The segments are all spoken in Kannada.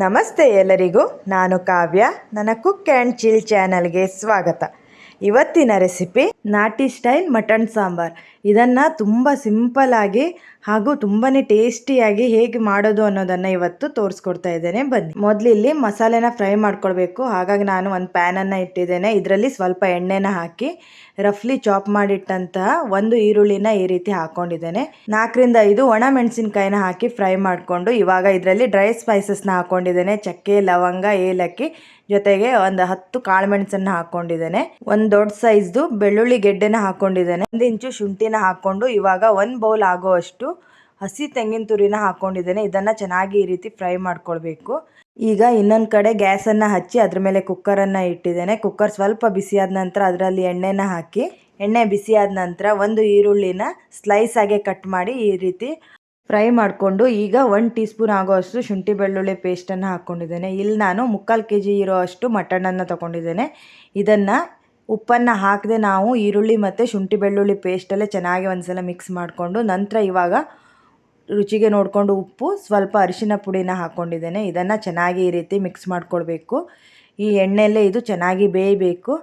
ನಮಸ್ತೆ ಎಲ್ಲರಿಗೂ, ನಾನು ಕಾವ್ಯ. ನನ್ನ ಕುಕ್ ಆ್ಯಂಡ್ ಚಿಲ್ ಚಾನಲ್ಗೆ ಸ್ವಾಗತ. ಇವತ್ತಿನ ರೆಸಿಪಿ ನಾಟಿ ಸ್ಟೈಲ್ ಮಟನ್ ಸಾಂಬಾರ್. ಇದನ್ನು ತುಂಬ ಸಿಂಪಲಾಗಿ ಹಾಗೂ ತುಂಬಾ ಟೇಸ್ಟಿಯಾಗಿ ಹೇಗೆ ಮಾಡೋದು ಅನ್ನೋದನ್ನು ಇವತ್ತು ತೋರಿಸ್ಕೊಡ್ತಾ ಇದ್ದೇನೆ. ಬನ್ನಿ. ಮೊದಲು ಇಲ್ಲಿ ಮಸಾಲೆನ ಫ್ರೈ ಮಾಡ್ಕೊಳ್ಬೇಕು. ಹಾಗಾಗಿ ನಾನು ಒಂದು ಪ್ಯಾನನ್ನು ಇಟ್ಟಿದ್ದೇನೆ. ಇದರಲ್ಲಿ ಸ್ವಲ್ಪ ಎಣ್ಣೆನ ಹಾಕಿ ರಫ್ಲಿ ಚಾಪ್ ಮಾಡಿಟ್ಟಂತಹ ಒಂದು ಈರುಳ್ಳಿನ ಈ ರೀತಿ ಹಾಕೊಂಡಿದ್ದೇನೆ. ನಾಲ್ಕರಿಂದ ಐದು ಒಣ ಮೆಣಸಿನ್ಕಾಯಿನ ಹಾಕಿ ಫ್ರೈ ಮಾಡಿಕೊಂಡು ಇವಾಗ ಇದರಲ್ಲಿ ಡ್ರೈ ಸ್ಪೈಸಸ್ನ ಹಾಕೊಂಡಿದ್ದೇನೆ. ಚಕ್ಕೆ, ಲವಂಗ, ಏಲಕ್ಕಿ ಜೊತೆಗೆ ಒಂದು ಹತ್ತು ಕಾಳುಮೆಣಸನ್ನು ಹಾಕೊಂಡಿದ್ದೇನೆ. ಒಂದು ದೊಡ್ಡ ಸೈಜ್ದು ಬೆಳ್ಳುಳ್ಳಿ ಗೆಡ್ಡೆನ ಹಾಕ್ಕೊಂಡಿದ್ದೇನೆ ಒಂದು ಇಂಚು ಶುಂಠಿನ ಹಾಕೊಂಡು ಇವಾಗ ಒಂದು ಬೌಲ್ ಆಗುವಷ್ಟು ಹಸಿ ತೆಂಗಿನ ತುರಿನ ಹಾಕ್ಕೊಂಡಿದ್ದೇನೆ ಇದನ್ನು ಚೆನ್ನಾಗಿ ಈ ರೀತಿ ಫ್ರೈ ಮಾಡ್ಕೊಳ್ಬೇಕು. ಈಗ ಇನ್ನೊಂದು ಕಡೆ ಗ್ಯಾಸನ್ನು ಹಚ್ಚಿ ಅದ್ರ ಮೇಲೆ ಕುಕ್ಕರನ್ನು ಇಟ್ಟಿದ್ದೇನೆ. ಕುಕ್ಕರ್ ಸ್ವಲ್ಪ ಬಿಸಿಯಾದ ನಂತರ ಅದರಲ್ಲಿ ಎಣ್ಣೆನ ಹಾಕಿ, ಎಣ್ಣೆ ಬಿಸಿಯಾದ ನಂತರ ಒಂದು ಈರುಳ್ಳಿನ ಸ್ಲೈಸ್ ಆಗಿ ಕಟ್ ಮಾಡಿ ಈ ರೀತಿ ಫ್ರೈ ಮಾಡಿಕೊಂಡು ಈಗ ಒನ್ ಟೀ ಸ್ಪೂನ್ ಆಗೋವಷ್ಟು ಶುಂಠಿ ಬೆಳ್ಳುಳ್ಳಿ ಪೇಸ್ಟನ್ನು ಹಾಕ್ಕೊಂಡಿದ್ದೇನೆ ಇಲ್ಲಿ ನಾನು ಮುಕ್ಕಾಲು ಕೆ ಜಿ ಇರೋ ಅಷ್ಟು ಮಟನನ್ನು ತೊಗೊಂಡಿದ್ದೇನೆ. ಇದನ್ನು ಉಪ್ಪನ್ನು ಹಾಕದೆ ನಾವು ಈರುಳ್ಳಿ ಮತ್ತು ಶುಂಠಿ ಬೆಳ್ಳುಳ್ಳಿ ಪೇಸ್ಟಲ್ಲೇ ಚೆನ್ನಾಗಿ ಒಂದ್ಸಲ ಮಿಕ್ಸ್ ಮಾಡಿಕೊಂಡು ನಂತರ ಇವಾಗ ರುಚಿಗೆ ನೋಡಿಕೊಂಡು ಉಪ್ಪು, ಸ್ವಲ್ಪ ಅರಿಶಿನ ಪುಡಿನ ಹಾಕ್ಕೊಂಡಿದ್ದೇನೆ ಇದನ್ನು ಚೆನ್ನಾಗಿ ಈ ರೀತಿ ಮಿಕ್ಸ್ ಮಾಡಿಕೊಳ್ಬೇಕು. ಈ ಎಣ್ಣೆಯಲ್ಲೇ ಇದು ಚೆನ್ನಾಗಿ ಬೇಯಬೇಕು.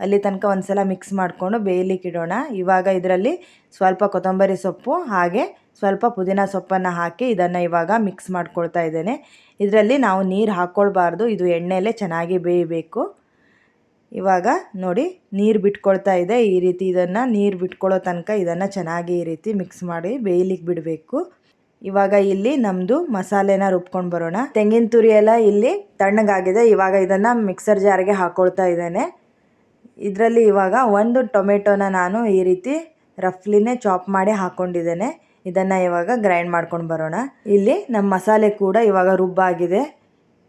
ಅಲ್ಲಿ ತನಕ ಒಂದು ಸಲ ಮಿಕ್ಸ್ ಮಾಡಿಕೊಂಡು ಬೇಯಲಿಕ್ಕೆ ಇಡೋಣ. ಇವಾಗ ಇದರಲ್ಲಿ ಸ್ವಲ್ಪ ಕೊತ್ತಂಬರಿ ಸೊಪ್ಪು, ಹಾಗೆ ಸ್ವಲ್ಪ ಪುದೀನ ಸೊಪ್ಪನ್ನು ಹಾಕಿ ಇದನ್ನು ಇವಾಗ ಮಿಕ್ಸ್ ಮಾಡ್ಕೊಳ್ತಾ ಇದ್ದೇನೆ. ಇದರಲ್ಲಿ ನಾವು ನೀರು ಹಾಕ್ಕೊಳ್ಬಾರ್ದು ಇದು ಎಣ್ಣೆಯಲ್ಲೇ ಚೆನ್ನಾಗಿ ಬೇಯಬೇಕು. ಇವಾಗ ನೋಡಿ ನೀರು ಬಿಟ್ಕೊಳ್ತಾ ಇದೆ. ಈ ರೀತಿ ಇದನ್ನು ನೀರು ಬಿಟ್ಕೊಳ್ಳೋ ತನಕ ಇದನ್ನು ಚೆನ್ನಾಗಿ ಈ ರೀತಿ ಮಿಕ್ಸ್ ಮಾಡಿ ಬೇಯಲಿಕ್ಕೆ ಬಿಡಬೇಕು. ಇವಾಗ ಇಲ್ಲಿ ನಮ್ಮದು ಮಸಾಲೆನ ರುಬ್ಕೊಂಡು ಬರೋಣ. ತೆಂಗಿನ ತುರಿ ಎಲ್ಲ ಇಲ್ಲಿ ತಣ್ಣಗಾಗಿದೆ. ಇವಾಗ ಇದನ್ನು ಮಿಕ್ಸರ್ ಜಾರಿಗೆ ಹಾಕ್ಕೊಳ್ತಾ ಇದ್ದೇನೆ. ಇದರಲ್ಲಿ ಇವಾಗ ಒಂದು ಟೊಮೆಟೊನ ನಾನು ಈ ರೀತಿ ರಫ್ಲಿನೇ ಚಾಪ್ ಮಾಡಿ ಹಾಕ್ಕೊಂಡಿದ್ದೇನೆ ಇದನ್ನು ಇವಾಗ ಗ್ರೈಂಡ್ ಮಾಡ್ಕೊಂಡು ಬರೋಣ. ಇಲ್ಲಿ ನಮ್ಮ ಮಸಾಲೆ ಕೂಡ ಇವಾಗ ರುಬ್ಬಾಗಿದೆ.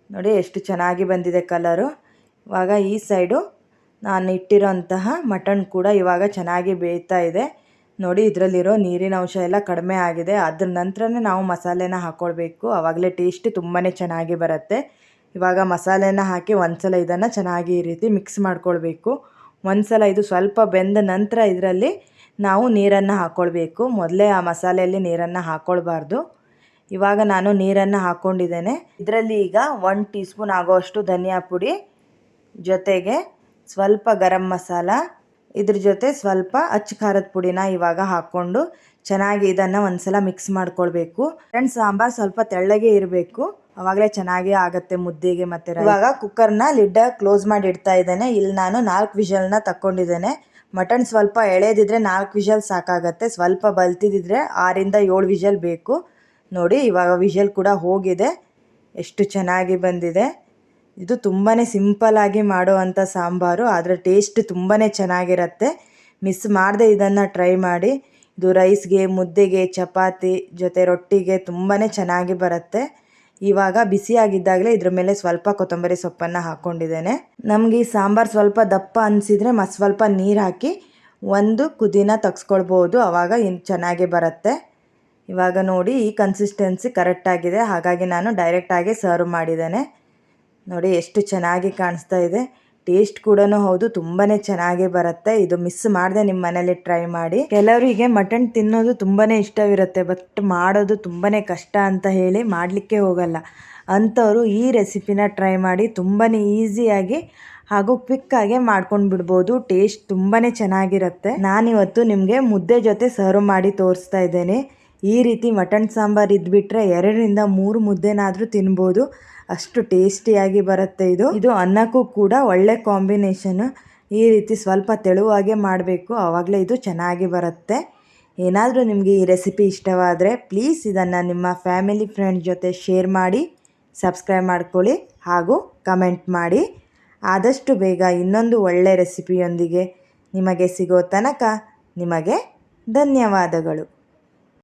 ನೋಡಿ ಎಷ್ಟು ಚೆನ್ನಾಗಿ ಬಂದಿದೆ ಕಲರು ಇವಾಗ ಈ ಸೈಡು ನಾನು ಇಟ್ಟಿರೋಂತಹ ಮಟನ್ ಕೂಡ ಇವಾಗ ಚೆನ್ನಾಗಿ ಬೇಯ್ತಾ ಇದೆ. ನೋಡಿ, ಇದರಲ್ಲಿರೋ ನೀರಿನ ಅಂಶ ಎಲ್ಲ ಕಡಿಮೆ ಆಗಿದೆ. ಅದ್ರ ನಂತರನೇ ನಾವು ಮಸಾಲೆನ ಹಾಕ್ಕೊಳ್ಬೇಕು ಆವಾಗಲೇ ಟೇಸ್ಟ್ ತುಂಬಾ ಚೆನ್ನಾಗಿ ಬರುತ್ತೆ. ಇವಾಗ ಮಸಾಲೆನ ಹಾಕಿ ಒಂದ್ಸಲ ಇದನ್ನು ಚೆನ್ನಾಗಿ ಈ ರೀತಿ ಮಿಕ್ಸ್ ಮಾಡ್ಕೊಳ್ಬೇಕು. ಒಂದ್ಸಲ ಇದು ಸ್ವಲ್ಪ ಬೆಂದ ನಂತರ ಇದರಲ್ಲಿ ನಾವು ನೀರನ್ನು ಹಾಕ್ಕೊಳ್ಬೇಕು ಮೊದಲೇ ಆ ಮಸಾಲೆಯಲ್ಲಿ ನೀರನ್ನು ಹಾಕ್ಕೊಳ್ಬಾರ್ದು ಇವಾಗ ನಾನು ನೀರನ್ನು ಹಾಕ್ಕೊಂಡಿದ್ದೇನೆ ಇದರಲ್ಲಿ ಈಗ ಒನ್ ಟೀ ಸ್ಪೂನ್ ಆಗೋಷ್ಟು ಧನಿಯಾ ಪುಡಿ ಜೊತೆಗೆ ಸ್ವಲ್ಪ ಗರಂ ಮಸಾಲ, ಇದ್ರ ಜೊತೆ ಸ್ವಲ್ಪ ಅಚ್ಚ ಖಾರದ ಪುಡಿನ ಇವಾಗ ಹಾಕ್ಕೊಂಡು ಚೆನ್ನಾಗಿ ಇದನ್ನು ಒಂದ್ಸಲ ಮಿಕ್ಸ್ ಮಾಡ್ಕೊಳ್ಬೇಕು. ಫ್ರೆಂಡ್ ಸಾಂಬಾರ್ ಸ್ವಲ್ಪ ತೆಳ್ಳಗೆ ಇರಬೇಕು. ಅವಾಗಲೇ ಚೆನ್ನಾಗಿ ಆಗುತ್ತೆ ಮುದ್ದೆಗೆ ಮತ್ತೆ ಇವಾಗ ಕುಕ್ಕರ್ನ ಲಿಡ್ಡ ಕ್ಲೋಸ್ ಮಾಡಿ ಇಡ್ತಾ ಇದ್ದೇನೆ. ಇಲ್ಲಿ ನಾನು ನಾಲ್ಕು ವಿಷಲ್ನ ತಕ್ಕೊಂಡಿದ್ದೇನೆ. ಮಟನ್ ಸ್ವಲ್ಪ ಎಳೆದಿದ್ರೆ ನಾಲ್ಕು ವಿಷಲ್ ಸಾಕಾಗತ್ತೆ. ಸ್ವಲ್ಪ ಬಲ್ತಿದ್ದಿದ್ರೆ ಆರಿಂದ ಏಳು ವಿಷಲ್ ಬೇಕು. ನೋಡಿ, ಇವಾಗ ವಿಷಲ್ ಕೂಡ ಹೋಗಿದೆ. ಎಷ್ಟು ಚೆನ್ನಾಗಿ ಬಂದಿದೆ. ಇದು ತುಂಬಾ ಸಿಂಪಲ್ಲಾಗಿ ಮಾಡುವಂಥ ಸಾಂಬಾರು ಅದರ ಟೇಸ್ಟ್ ತುಂಬಾ ಚೆನ್ನಾಗಿರುತ್ತೆ. ಮಿಸ್ ಮಾಡದೆ ಇದನ್ನು ಟ್ರೈ ಮಾಡಿ. ಇದು ರೈಸ್ಗೆ ಮುದ್ದೆಗೆ, ಚಪಾತಿ ಜೊತೆ ರೊಟ್ಟಿಗೆ ತುಂಬಾ ಚೆನ್ನಾಗಿ ಬರುತ್ತೆ. ಇವಾಗ ಬಿಸಿಯಾಗಿದ್ದಾಗಲೇ ಇದ್ರ ಮೇಲೆ ಸ್ವಲ್ಪ ಕೊತ್ತಂಬರಿ ಸೊಪ್ಪನ್ನು ಹಾಕ್ಕೊಂಡಿದ್ದೇನೆ ನಮಗೆ ಈ ಸಾಂಬಾರು ಸ್ವಲ್ಪ ದಪ್ಪ ಅನಿಸಿದರೆ ಮತ್ತು ಸ್ವಲ್ಪ ನೀರು ಹಾಕಿ ಒಂದು ಕುದಿನ ತಗ್ಸ್ಕೊಳ್ಬೋದು ಆವಾಗ ಇನ್ನು ಚೆನ್ನಾಗಿ ಬರುತ್ತೆ. ಇವಾಗ ನೋಡಿ ಈ ಕನ್ಸಿಸ್ಟೆನ್ಸಿ ಕರೆಕ್ಟಾಗಿದೆ ಹಾಗಾಗಿ ನಾನು ಡೈರೆಕ್ಟಾಗಿ ಸರ್ವ್ ಮಾಡಿದ್ದೇನೆ. ನೋಡಿ ಎಷ್ಟು ಚೆನ್ನಾಗಿ ಕಾಣಿಸ್ತಾ ಇದೆ. ಟೇಸ್ಟ್ ಕೂಡ ಹೌದು ತುಂಬಾ ಚೆನ್ನಾಗಿ ಬರುತ್ತೆ. ಇದು ಮಿಸ್ ಮಾಡದೆ ನಿಮ್ಮ ಮನೇಲಿ ಟ್ರೈ ಮಾಡಿ. ಕೆಲವರಿಗೆ ಮಟನ್ ತಿನ್ನೋದು ತುಂಬಾ ಇಷ್ಟವಿರುತ್ತೆ ಬಟ್ ಮಾಡೋದು ತುಂಬಾ ಕಷ್ಟ ಅಂತ ಹೇಳಿ ಮಾಡಲಿಕ್ಕೆ ಹೋಗಲ್ಲ. ಅಂಥವರು ಈ ರೆಸಿಪಿನ ಟ್ರೈ ಮಾಡಿ ತುಂಬಾ ಈಸಿಯಾಗಿ ಹಾಗೂ ಕ್ವಿಕ್ಕಾಗೆ ಮಾಡ್ಕೊಂಡು ಬಿಡ್ಬೋದು. ಟೇಸ್ಟ್ ತುಂಬಾ ಚೆನ್ನಾಗಿರುತ್ತೆ. ನಾನಿವತ್ತು ನಿಮಗೆ ಮುದ್ದೆ ಜೊತೆ ಸರ್ವ್ ಮಾಡಿ ತೋರಿಸ್ತಾ ಇದ್ದೇನೆ. ಈ ರೀತಿ ಮಟನ್ ಸಾಂಬಾರು ಇದ್ಬಿಟ್ರೆ ಎರಡರಿಂದ ಮೂರು ಮುದ್ದೆನಾದರೂ ತಿನ್ಬೋದು. ಅಷ್ಟು ಟೇಸ್ಟಿಯಾಗಿ ಬರುತ್ತೆ ಇದು. ಇದು ಅನ್ನಕ್ಕೂ ಕೂಡ ಒಳ್ಳೆ ಕಾಂಬಿನೇಷನ್ ಈ ರೀತಿ ಸ್ವಲ್ಪ ತೆಳುವಾಗೆ ಮಾಡಬೇಕು. ಆವಾಗಲೇ ಇದು ಚೆನ್ನಾಗಿ ಬರುತ್ತೆ. ಏನಾದರೂ ನಿಮಗೆ ಈ ರೆಸಿಪಿ ಇಷ್ಟವಾದರೆ ಪ್ಲೀಸ್ ಇದನ್ನು ನಿಮ್ಮ ಫ್ಯಾಮಿಲಿ ಫ್ರೆಂಡ್ ಜೊತೆ ಶೇರ್ ಮಾಡಿ ಸಬ್ಸ್ಕ್ರೈಬ್ ಮಾಡ್ಕೊಳ್ಳಿ ಹಾಗೂ ಕಮೆಂಟ್ ಮಾಡಿ. ಆದಷ್ಟು ಬೇಗ ಇನ್ನೊಂದು ಒಳ್ಳೆ ರೆಸಿಪಿಯೊಂದಿಗೆ ನಿಮಗೆ ಸಿಗೋ ತನಕ ನಿಮಗೆ ಧನ್ಯವಾದಗಳು.